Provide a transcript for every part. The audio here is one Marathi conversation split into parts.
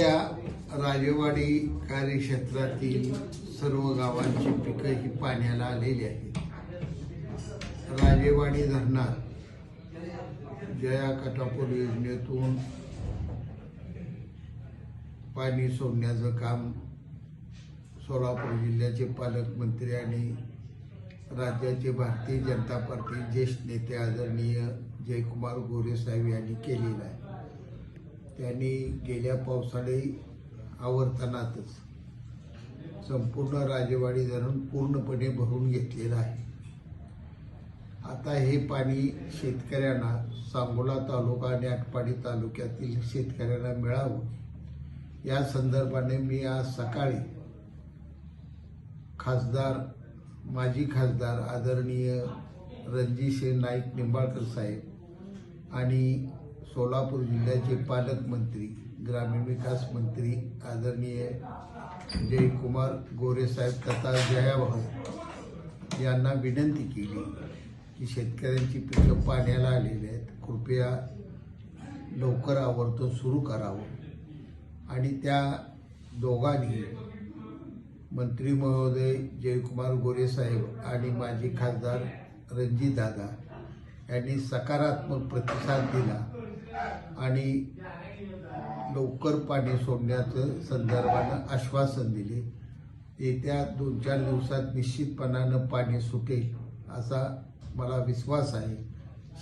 या राजेवाडी कार्यक्षेत्रातील सर्व गावांची पिकं ही पाण्याला आलेली आहेत. राजेवाडी धरणात जया कटापूर योजनेतून पाणी सोडण्याचं काम सोलापूर जिल्ह्याचे पालकमंत्री आणि राज्याचे भारतीय जनता पार्टी ज्येष्ठ नेते आदरणीय जयकुमार गोरे साहेब यांनी केलेलं आहे. त्यांनी गेल्या पावसाळी आवर्तनातच संपूर्ण राजेवाडी धरण पूर्णपणे भरून घेतलेलं आहे. आता हे पाणी शेतकऱ्यांना सांगोला तालुका आणि आटपाडी तालुक्यातील शेतकऱ्यांना मिळावं या संदर्भाने मी आज सकाळी खासदार माजी खासदार आदरणीय रणजितसिंह नाईक निंबाळकर साहेब आणि सोलापूर जिल्ह्याचे पालकमंत्री ग्रामीण विकास मंत्री आदरणीय जयकुमार गोरेसाहेब तथा जयाभाऊ यांना विनंती केली की शेतकऱ्यांची पिकं पाण्याला आलेली आहेत. कृपया लवकर आवर्तून सुरू करावं. आणि त्या दोघांनी मंत्री महोदय जयकुमार गोरेसाहेब आणि माजी खासदार रणजितदादा यांनी सकारात्मक प्रतिसाद दिला. आणि लवकर पाणी सोडण्याचं संदर्भानं आश्वासन दिले. येत्या दोन चार दिवसात निश्चितपणानं पाणी सुटेल असा मला विश्वास आहे.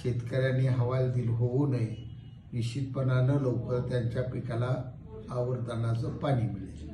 शेतकऱ्यांनी हवालदिल होऊ नये. निश्चितपणानं लवकर त्यांच्या पिकाला आवर्तनाचं पाणी मिळेल.